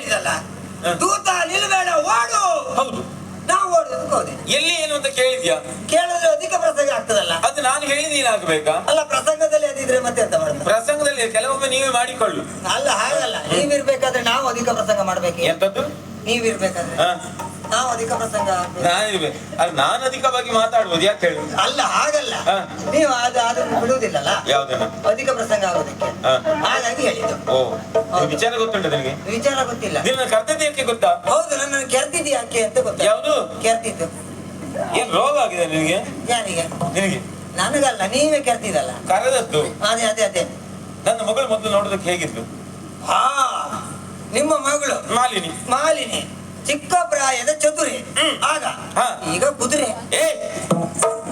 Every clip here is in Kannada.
ಹೇಳಿದಲ್ಲ. ದೂತ ನಿಲ್ಬೇಡ ಓಡು. ಹೌದು. ನಾವು ಓಡೋದಕ್ಕೆ ಹೋದೆ ಎಲ್ಲಿ ಏನು ಅಂತ ಕೇಳಿದ್ಯಾ? ಕೇಳಿದ್ರೆ ಅಧಿಕ ಪ್ರಸಂಗ ಆಗ್ತದಲ್ಲ. ಅದು ನಾನು ಹೇಳಿ ನೀನಾಗಬೇಕಾ ಅಲ್ಲ ಪ್ರಸಂಗದಲ್ಲಿ ಅದಿದ್ರೆ ಮತ್ತೆ ಎಂತ ಮಾಡುದು? ಪ್ರಸಂಗದಲ್ಲಿ ಕೆಲವೊಮ್ಮೆ ನೀವೇ ಮಾಡಿಕೊಳ್ಳು. ಅಲ್ಲ ಹಾಗಲ್ಲ. ನೀವಿರ್ಬೇಕಾದ್ರೆ ನಾವು ಅಧಿಕ ಪ್ರಸಂಗ ಮಾಡ್ಬೇಕು. ಎಂತದ್ದು? ನೀವಿರ್ಬೇಕಾದ್ರೆ? ನಾವು ಅಧಿಕ ಪ್ರಸಂಗ. ನಾನಿರ್ಬೇಕು ನಾನು ಅಧಿಕವಾಗಿ ಮಾತಾಡ್ಬೋದು ಯಾಕೆ ಹೇಳಿ? ಅಲ್ಲ ಹಾಗಲ್ಲ. ನೀವು ಅದು ಅದನ್ನು ಬಿಡುವುದಿಲ್ಲಲ್ಲ? ಯಾವ್ದನ್ನ? ಅಧಿಕ ಪ್ರಸಂಗ ಆಗೋದಕ್ಕೆ. ಹಾಗಾಗಿ ಹೇಳಿದ್ದು. ಓ ವಿಚಾರ ಗೊತ್ತುಂಟ ನಿನಗೆ? ವಿಚಾರ ಗೊತ್ತಿಲ್ಲ. ನಿನ್ನ ಕರ್ತವ್ಯ ಯಾಕೆ ಗೊತ್ತಾ? ಹೌದು ನನ್ನನ್ನು ಕೆರ್ತಿದ್ದು ಯಾಕೆ ಅಂತ ಗೊತ್ತ? ಯಾವುದು? ಕೆರ್ತಿದ್ದು ಏನ್ ರೋಗ ಆಗಿದೆ ನಿನಗೆ? ಯಾರಿಗೆ? ನಿನಗೆ? ನನಗಲ್ಲ ನೀವೇ ಕೆರ್ತಿದಲ್ಲ ಕರೆದದ್ದು? ಅದೇ ಅದೇ ಅದೇ. ನನ್ನ ಮಗಳು ಮೊದಲು ನೋಡೋದಕ್ಕೆ ಹೇಗಿತ್ತು ಹಾ ನಿಮ್ಮ ಮಗಳು. ಮಾಲಿನಿ. ಮಾಲಿನಿ. ಚಿಕ್ಕ ಪ್ರಾಯದ ಚತುರಿ. ಆಗ. ಈಗ ಕುದುರೆ. ಏ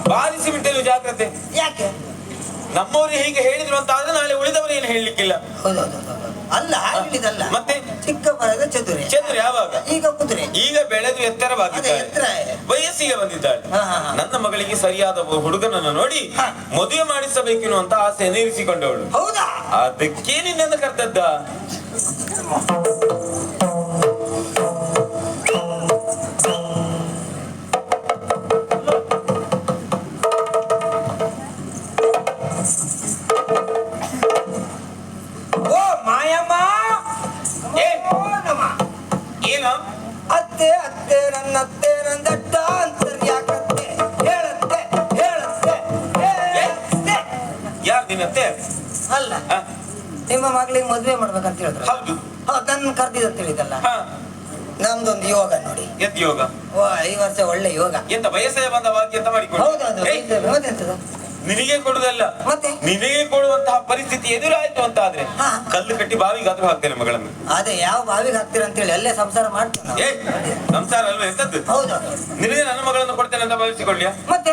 ಬಾಲಿಸಿ ಬಿಟ್ಟೆನು ಜಾಗ್ರತೆ. ಯಾಕೆ? ನಮ್ಮವರು ಹೀಗೆ ಹೇಳಿದ್ರು ಅಂತ ಆದ್ರೆ ನಾಳೆ ಉಳಿದವರು ಏನು ಹೇಳಲಿಕ್ಕಿಲ್ಲ. ಅಲ್ಲ ಹೇಳಿದಲ್ಲ. ಮತ್ತೆ? ಚಿಕ್ಕ ಪ್ರಾಯದ ಚತುರಿ ಚಂದ್ರ ಯಾವಾಗ? ಈಗ ಕುದುರೆ. ಈಗ ಬೆಳೆದು ಎತ್ತರವಾಗಿದೆ ಎತ್ತರವಾಗಿದ್ದಾಳೆ ಎತ್ತರ. ವಯಸ್ಸಿಗೆ ಬಂದಿದ್ದಾಳೆ. ನನ್ನ ಮಗಳಿಗೆ ಸರಿಯಾದ ಹುಡುಗನನ್ನು ನೋಡಿ ಮದುವೆ ಮದುವೆ ಅಂತ ಆಸೆಯನ್ನು ಇರಿಸಿಕೊಂಡವಳು. ಹೌದಾ? ಅದಕ್ಕೆ ನಿನ್ನೆಂದು ಕರ್ತದ್ದ ನಿಮ್ಮ ಮಗಳಿಗೆ ಮದುವೆ ಮಾಡ್ಬೇಕಂತ ಹೇಳಿದ್ರು. ಹೌದು. ಹೌದು ನನ್ನ ಕರ್ದಿದಂತ ಹೇಳಿದಲ್ಲ ಹ. ನಮ್ದೊಂದು ಯೋಗ ನೋಡಿ. ಎದ್ ಯೋಗ? ಓ ಐ ವರ್ಷ ಒಳ್ಳೆ ಯೋಗ. ಎಂತ ವಯಸ್ಸೇ ಬಂದ ಭಾಗ್ಯ ಅಂತ ಮಾಡಿಕೊಂಡು. ಹೌದು ಮತ್ತೆಂತದ ನಿನಗೆ ಕೊಡುದಲ್ಲ ಮತ್ತೆ? ನಿನಗೆ ಕೊಡುವಂತಹ ಪರಿಸ್ಥಿತಿ ಎದುರಾಯ್ತು ಅಂತ ಆದ್ರೆ. ಕಲ್ಲು ಕಟ್ಟಿ ಬಾವಿಗಾದ್ರೂ ಹಾಕ್ತೇನೆ ಮಗಳನ್ನು. ಅದೇ ಯಾವ ಬಾವಿಗೆ ಹಾಕ್ತೀರ ಅಂತ ಹೇಳಿ ಅಲ್ಲೇ ಸಂಸಾರ ಮಾಡ್ತೇನೆ ಸಂಸಾರ ಅಲ್ವಾ ಎಂತದ್ದು? ಹೌದು. ನಿನಗೆ ನನ್ನ ಮಗಳನ್ನು ಕೊಡ್ತೇನೆ ಅಂತ ಭಾವಿಸಿಕೊಳ್ಳ್ಯಾ? ಮತ್ತೆ.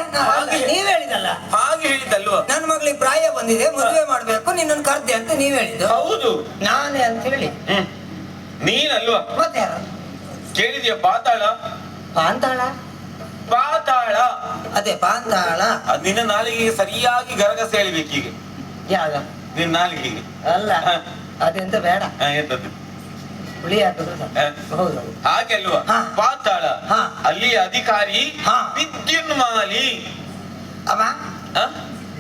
ನೀವ್ ಹೇಳಿದಲ್ಲ ಹಾಗೆ ಹೇಳಿದ್ದಲ್ವಾ? ನನ್ನ ಮಗಳಿಗೆ ಪ್ರಾಯ ಬಂದಿದೆ ಮದುವೆ ಮಾಡ್ಬೇಕು ನಿನ್ನನ್ನು ಕರ್ದೆ ಅಂತ ನೀವ್ ಹೇಳಿದ್ದು. ಹೌದು. ನಾನೇ ಅಂತ ಹೇಳಿ. ನೀನಲ್ವಾ? ಮತ್ತೆ ಕೇಳಿದ್ಯಾ ಪಾತಾಳ? ಪಾಂತಾಳ? ಪಾತಾಳ. ಅದೇ ಪಾತಾಳ. ಅದ್ ನಿನ್ನ ನಾಲಿಗೆಗೆ ಸರಿಯಾಗಿ ಗರಗಸ ಹೇಳ್ಬೇಕೀಗ ಯಾವ್ದು ನಿನ್ನ ನಾಲಿಗೆಗೆ. ಅಲ್ಲ ಅದೆಂತ ಬೇಡ. ಎಂತದ್ದು? ಹುಳಿ ಹೌದು. ಹಾಗೆ ಅಲ್ವಾ? ಹಾ. ಪಾತಾಳ. ಹಾ. ಅಲ್ಲಿ ಅಧಿಕಾರಿ ಹಾ. ವಿದ್ಯುನ್ಮಾಲಿ ಅವ?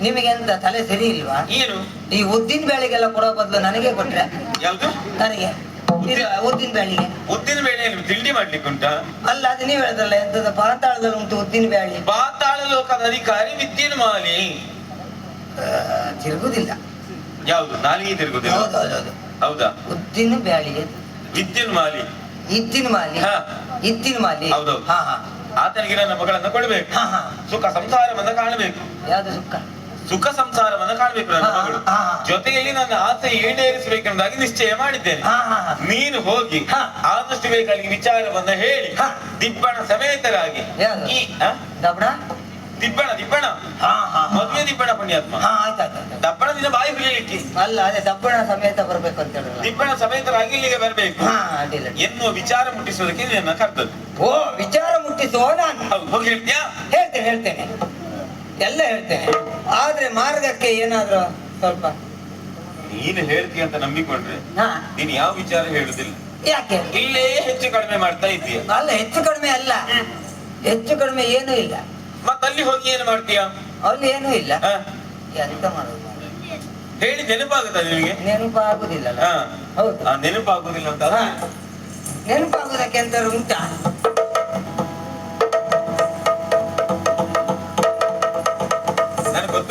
ನಿಮಗೆ ಎಂತ ತಲೆ ಸರಿ ಇಲ್ವಾ? ಏನು? ಈ ಉದ್ದಿನ ಬೇಳೆಗೆಲ್ಲ ಕೊಡೋ ಬದಲು ನನಗೆ ಕೊಟ್ರೆ? ಯಾವ್ದು? ನನಗೆ. ಉದ್ದಿನ ಬ್ಯಾಳಿಗೆ ಉದ್ದಿನ ಬೇಳೆ ತಿಂಡಿ ಮಾಡ್ಲಿಕ್ಕೆ ಉಂಟಾ? ಅಲ್ಲ ಅದು ನೀವು ಹೇಳದಲ್ಲ ಎಂತದ ಪಾತಾಳದಲ್ಲಿ ಉಂಟು ಉದ್ದಿನ ಬ್ಯಾಳಿ ಪಾತಾಳ ಲೋಕದ ಅಧಿಕಾರಿ ವಿದ್ಯುನ್ಮಾಲಿ ಮಾಲಿ? ತಿರುಗುದಿಲ್ಲ. ಯಾವ್ದು ನಾಲಿಗೆ ತಿರುಗುದಿಲ್ಲ? ಹೌದು ಹೌದು ಹೌದು. ಹೌದಾ? ಉದ್ದಿನ ಬೇಳೆಗೆ ವಿದ್ಯುನ್ಮಾಲಿ ಇದ್ದಿನ ಮಾಲಿ. ಹಾ. ಇದ್ದಿನ ಮಾಲಿ. ಹೌದು ಹಾ ಹಾ. ಆತನಿಗೆ ನನ್ನ ಮಗಳನ್ನ ಕೊಡಬೇಕು. ಹಾ ಹಾ. ಸುಖ ಸಂಸಾರವನ್ನ ಕಾಣಬೇಕು. ಯಾವ್ದು ಸುಖ? ಸುಖ ಕಾಣಬೇಕು. ಜೊತೆಯಲ್ಲಿ ನನ್ನ ಆಸೆ ಈಡೇರಿಸಬೇಕೆಂಬುದಾಗಿ ನಿಶ್ಚಯ ಮಾಡಿದ್ದೇನೆ. ನೀನು ಹೋಗಿ. ಆದಷ್ಟು ಬೇಗ ಅಲ್ಲಿಗೆ ವಿಚಾರವನ್ನ ಹೇಳಿ. ದಿಬ್ಬಣ ಸಮೇತರಾಗಿ? ಈ? ದಿಬ್ಬಣ? ದಿಬ್ಬಣ. ಮದುವೆ ದಿಬ್ಬಣ ಪುಣ್ಯಾತ್ಮ. ದಬ್ಬಣ ದಿನ ಬಾಯಿ ಹುಲಿಯಲಿಕ್ಕೆ ಅಲ್ಲ ಅದೇ ದಬ್ಬಣ ಸಮೇತ ಬರ್ಬೇಕು ಅಂತ ಹೇಳಿದ್ರಲ್ಲ ದಿಬ್ಬಣ ಸಮೇತರಾಗಿ ಇಲ್ಲಿಗೆ ಬರಬೇಕು. ಎನ್ನುವ ವಿಚಾರ ಮುಟ್ಟಿಸೋದಕ್ಕೆ ನಿನ್ನ ಕರ್ತದ್ದು ಓ ವಿಚಾರ ಮುಟ್ಟಿಸುವ ನಾನು ಹೋಗಿ ಹೇಳ್ತೀಯಾ? ಹೇಳ್ತೇನೆ ಹೇಳ್ತೇನೆ. ಎಲ್ಲ ಹೇಳ್ತೇನೆ ಆದ್ರೆ ಮಾರ್ಗಕ್ಕೆ ಏನಾದ್ರು ಸ್ವಲ್ಪ. ನೀನು ಹೇಳ್ತೀಯ ಅಂತ ನಂಬಿಕೊಂಡ್ರೆ ಹಾ. ನೀನು ಯಾವ ವಿಚಾರ ಹೇಳುದಿಲ್ಲ? ಯಾಕೆ? ಇಲ್ಲೇ ಹೆಚ್ಚು ಕಡಿಮೆ ಮಾಡ್ತಾ ಇದೀಯ ಅಲ್ಲ ಹೆಚ್ಚು ಕಡಿಮೆ ಅಲ್ಲ. ಹೆಚ್ಚು ಕಡಿಮೆ ಏನೂ ಇಲ್ಲ. ಮತ್ತಲ್ಲಿ ಹೋಗಿ ಏನು ಮಾಡ್ತೀಯ? ಅಲ್ಲಿ ಏನೂ ಇಲ್ಲ? ಎಂತ ಮಾಡೋದು? ಹೇಳಿ ನೆನಪಾಗುತ್ತಾ ನಿಮಗೆ ನೆನಪಾಗುದಿಲ್ಲ. ಹೌದು. ಆ, ನೆನಪಾಗುದಿಲ್ಲ ಅಂತ. ನೆನಪಾಗುದಕ್ಕೆ ಅಂತ ಉಂಟಾ?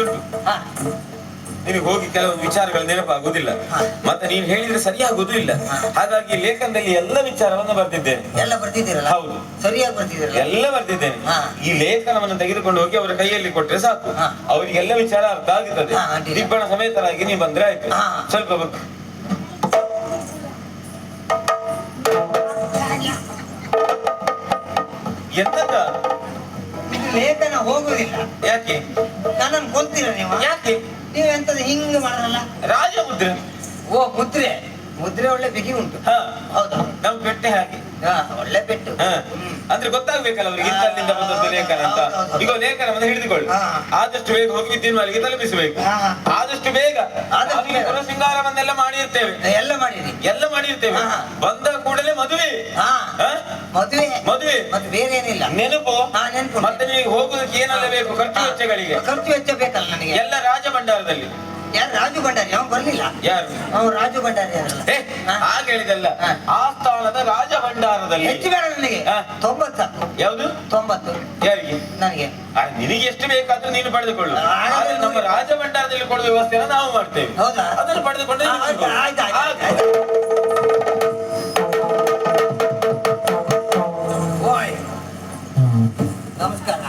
ಗೊತ್ತುಂಟು ಹಾ. ನಿನಗೆ ಹೋಗಿ ಕೆಲವು ವಿಚಾರಗಳು ನೆನಪಾಗುವುದಿಲ್ಲ. ಮತ್ತೆ ನೀನು ಹೇಳಿದ್ರೆ ಸರಿಯಾಗುವುದೂ ಇಲ್ಲ. ಹಾಗಾಗಿ ಲೇಖನದಲ್ಲಿ ಎಲ್ಲ ವಿಚಾರವನ್ನು ಬರ್ತಿದ್ದೇನೆ ಎಲ್ಲ ಬರ್ತಿದ್ದೀರಲ್ಲ ಹೌದು. ಸರಿಯಾಗಿ ಬರ್ತಿದ್ದೀರಲ್ಲ ಎಲ್ಲ ಬರ್ತಿದ್ದೇನೆ. ಈ ಲೇಖನವನ್ನು ತೆಗೆದುಕೊಂಡು ಹೋಗಿ ಅವರ ಕೈಯಲ್ಲಿ ಕೊಟ್ರೆ ಸಾಕು. ಅವರಿಗೆ ಎಲ್ಲ ವಿಚಾರ ಅರ್ಥ ಆಗುತ್ತದೆ. ದಿಬ್ಬಣ ಸಮೇತರಾಗಿ ನೀವು ಬಂದ್ರೆ ಆಯ್ತು. ಸ್ವಲ್ಪ ಬಗ್ಗೆ ಎಂತದ? ಲೇಖನ ಹೋಗುದಿಲ್ಲ ಯಾಕೆ? ನನ್ನನ್ನು ಕೊಲ್ತೀರ ನೀವು? ಯಾಕೆ? ನೀವು ಎಂತದ ಹಿಂಗ ಮಾಡಲ್ಲ? ರಾಜ ಮುದ್ರೆ ಓ ಮುದ್ರೆ ಮುದ್ರೆ ಒಳ್ಳೆ ಬಿಗಿ ಉಂಟು. ಹಾ. ಹೌದು. ನಾವು ಬೆಟ್ಟೆ ಹಾಕಿ ಹಾ, ಒಳ್ಳೆ ಪೆಟ್ಟು. ಹಾ. ಅಂದ್ರೆ ಗೊತ್ತಾಗ್ಬೇಕಲ್ಲ ಅವ್ರಿಗೆ ಇಂತಲ್ಲಿಂದ ಬಂದದ್ದು ಲೇಖನ ಅಂತ? ಈಗ ಲೇಖನ ಈಗ ಲೇಖನವನ್ನು ಹಿಡಿದುಕೊಳ್ಳಿ ಆದಷ್ಟು ಬೇಗ ಹೋಗಿ ತಿನ್ನುವಲ್ಲಿಗೆ ತಲುಪಿಸಬೇಕು. ಆದಷ್ಟು ಬೇಗ. ಪುರ ಶೃಂಗಾರವನ್ನೆಲ್ಲ ಮಾಡಿರ್ತೇವೆ. ಎಲ್ಲ ಮಾಡಿರಿ. ಎಲ್ಲ ಮಾಡಿರ್ತೇವೆ. ಬಂದ ಕೂಡಲೇ ಮದುವೆ? ಮದುವೆ. ಮದುವೆ. ಮತ್ತೆ ಬೇರೆ ಏನಿಲ್ಲ. ನೆನಪು. ಮತ್ತೆ ನೀವು ಹೋಗುದಕ್ಕೆ ಏನೆಲ್ಲ ಬೇಕು? ಖರ್ಚು ವೆಚ್ಚಗಳಿಗೆ? ಖರ್ಚು ವೆಚ್ಚ ಬೇಕಲ್ಲ ನನಗೆ. ಎಲ್ಲ ರಾಜ ಭಂಡಾರದಲ್ಲಿ ಯಾರು ರಾಜು ಭಂಡಾರಿ? ಅವ್ನು ಬರ್ಲಿಲ್ಲ. ಯಾರು? ಅವ್ನು ರಾಜು ಭಂಡಾರಿ ಯಾರಲ್ಲ ಏ. ಹಾಗೆ ಹೇಳಿದಲ್ಲ. ಆ ಆಸ್ಥಾನದ ರಾಜ ಭಂಡಾರದಲ್ಲಿ. ಹೆಚ್ಚು ಬೇಡ ನನಗೆ. ಹಾ. ತೊಂಬತ್ತು ಯಾವುದು? ತೊಂಬತ್ತು. ಯಾರಿಗೆ? ನನಗೆ. ಆ, ನಿನಗೆ ಎಷ್ಟು ಬೇಕಾದ್ರೂ ನೀನು ಪಡೆದುಕೊಳ್ಳು. ಆ, ಆದ್ರೆ ನಮ್ಮ ರಾಜ ಭಂಡಾರದಲ್ಲಿ ಕೊಡುವ ವ್ಯವಸ್ಥೆಯನ್ನು ನಾವು ಮಾಡ್ತೇವೆ. ಹೌದಾ? ಅದನ್ನು ಪಡೆದುಕೊಂಡ್ರೆ ಆ, ಆಯ್ತು, ತಗೊಳ್ಳಿ. ಆಯ್ತು, ಆಯ್ತು, ಆಯ್ತು. ಆಯ್ತು. ಓಯ್. ನಮಸ್ಕಾರ.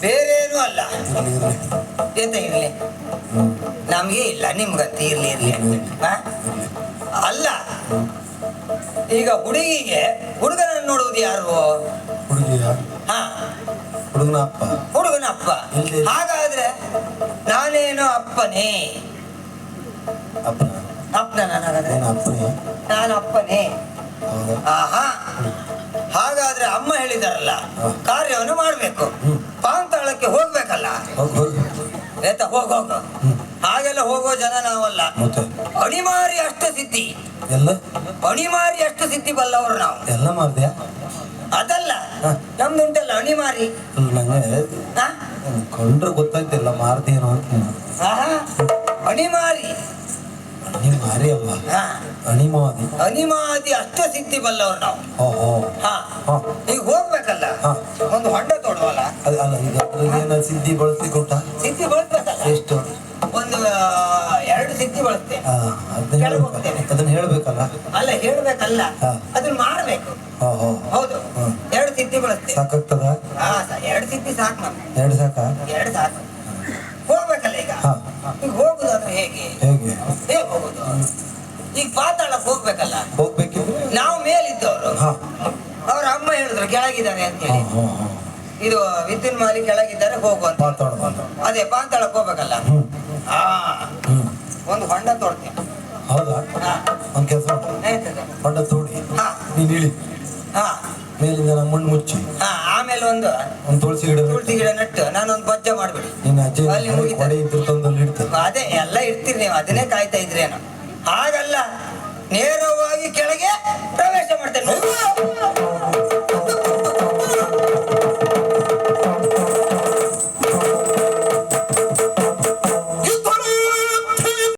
ಬೇರೇನೂ ಅಲ್ಲ. ಎಂತ ಇರಲಿ? ನಮ್ಗೆ ಇಲ್ಲ ನಿಮ್ಗೆ ಇರ್ಲಿ ಇರ್ಲಿ. ಅಲ್ಲ. ಈಗ ಹುಡುಗಿಗೆ ಹುಡುಗನನ್ನು ನೋಡುವುದು ಯಾರು? ಹುಡುಗಿಯ? ಹಾ. ಹುಡುಗನ ಅಪ್ಪ. ಹುಡುಗನ ಅಪ್ಪ. ಹಾಗಾದ್ರೆ ನಾನೇನು ಅಪ್ಪನೇ? ಅಪ್ಪನ? ಅಪ್ಪನ ನಾನಾಗಾದ್ರೆ ಅಪ್ಪನೇ? ನಾನು ಅಪ್ಪನೇ. ಆಹಾ. ಹಾಗಾದ್ರೆ ಅಮ್ಮ ಹೇಳಿದಾರಲ್ಲ. ಕಾರ್ಯವನ್ನು ಮಾಡ್ಬೇಕು. ಪಾಂತಾಳಕ್ಕೆ ಹೋಗ್ಬೇಕಲ್ಲ? ಹೋಗ್ ಹೋಗ್. ಆಯ್ತಾ ಹೋಗ ಹೋಗು. ಹಾಗೆಲ್ಲ ಹೋಗೋ ಜನ ನಾವಲ್ಲ. ಅಣಿಮಾರಿ ಅಷ್ಟ ಸಿದ್ಧಿ. ಎಲ್ಲ? ಅಣಿಮಾರಿ ಅಷ್ಟ ಸಿದ್ಧಿ ಬಲ್ಲವರು ನಾವು. ಎಲ್ಲ ಮಾಡಿದೆ ಅದಲ್ಲ. ನಮ್ದುಂಟಲ್ಲ ಅಣಿಮಾರಿ. ಕಂಡ್ರೆ ಗೊತ್ತಾಯ್ತಿಲ್ಲ ಮಾರ್ದೇನೋ ಅಂತ. ಅಣಿಮಾರಿ. ಅಣಿ ಮಾರಿ ಅಲ್ಲ ಅಣಿಮಾದಿ. ಅಣಿಮಾದಿ ಅಷ್ಟ ಸಿದ್ಧಿ ಬಲ್ಲವರು ನಾವು. ಈಗ ಹೋಗ್ಬೇಕಲ್ಲ ಹಾ. ಒಂದು ಹೊಂಡ ತೋಡುವಲ್ಲ? ಅದು ಅಲ್ಲ ಈಗ ಸಿದ್ಧಿ ಬಳಸಿ ಕೊಟ್ಟ ಸಿದ್ಧಿ ಬಳಸ್ಬೇಕಲ್ಲ. ಎಷ್ಟು ಒಂದು ಎರಡು ಸಿದ್ಧಿ ಬಳಸ್ತೇನೆ ಅದನ್ನ ಹೇಳ್ಬೇಕಲ್ಲ? ಅಲ್ಲ ಹೇಳ್ಬೇಕಲ್ಲ. ಅದನ್ನ ಮಾಡ್ಬೇಕು. ಹೌದು. ಎರಡು ಸಿದ್ಧಿ ಬಳಸ್ತೇನೆ ಸಾಕಾಗ್ತದ? ಎರಡು ಸಿದ್ಧಿ ಸಾಕು ನಮ್ಗೆ. ಎರಡು ಸಾಕ? ಎರಡು ಸಾಕು. ಹೋಗ್ಬೇಕಲ್ಲ ಈಗ. ಈಗ ಹೋಗುದಾದ್ರೆ ಹೇಗೆ? ಹೇಗೆ? ಹೇಗೆ ಹೋಗುದು. ಈಗ ಪಾತಾಳಕ್ಕೆ ಹೋಗ್ಬೇಕಲ್ಲ? ಹೋಗ್ಬೇಕು ನಾವು ಮೇಲಿದ್ದವರು. ಹಾ. ಅವ್ರ ಅಮ್ಮ ಹೇಳಿದ್ರು ಕೆಳಗಿದ್ದಾರೆ ಅಂತ ಹೇಳಿ. ಇದು ವಿದ್ಯುನ್ ಮಾಲಿ ಕೆಳಗಿದ್ದಾರೆ ಹೋಗುವಂತ ಅಂತ. ಅದೇ ಪಾಂತಾಳಕ್ಕೆ ಹೋಗ್ಬೇಕಲ್ಲ? ಹ್ಮ್. ಒಂದು ಹೊಂಡ ತೋಡ್ತೀನಿ ಹೌದಾ? ಒಂದು ಕೆಲಸ ಹೊಂಡ ತೋಡಿ. ನೀನ್ ಇಳಿ. ಹಾ. ಮೇಲಿಂದ ಮಣ್ಣು ಮುಚ್ಚಿ. ಆಮೇಲೆ ಒಂದು ಒಂದು ತುಳಸಿ ಗಿಡ ನೆಟ್ಟು. ತುಳಸಿ ಗಿಡ ನೆಟ್ಟು. ನಾನೊಂದು ಬಜ್ಜ ಮಾಡ್ಬಿಡಿ. ನಿನ್ನ ಅಜ್ಜಿ ಅಲ್ಲಿ ಮುಗಿತು. ಕೊಡೆ ಇದ್ರ ತಂದಲ್ಲಿ ಇಡ್ತದೆ ಅದೇ ಎಲ್ಲ ಇರ್ತೀರಿ ನೀವು. ಅದನ್ನೇ ಕಾಯ್ತಾ ಇದ್ರೇನು. ಹಾಗಲ್ಲ. ನೇರವಾಗಿ ಕೆಳ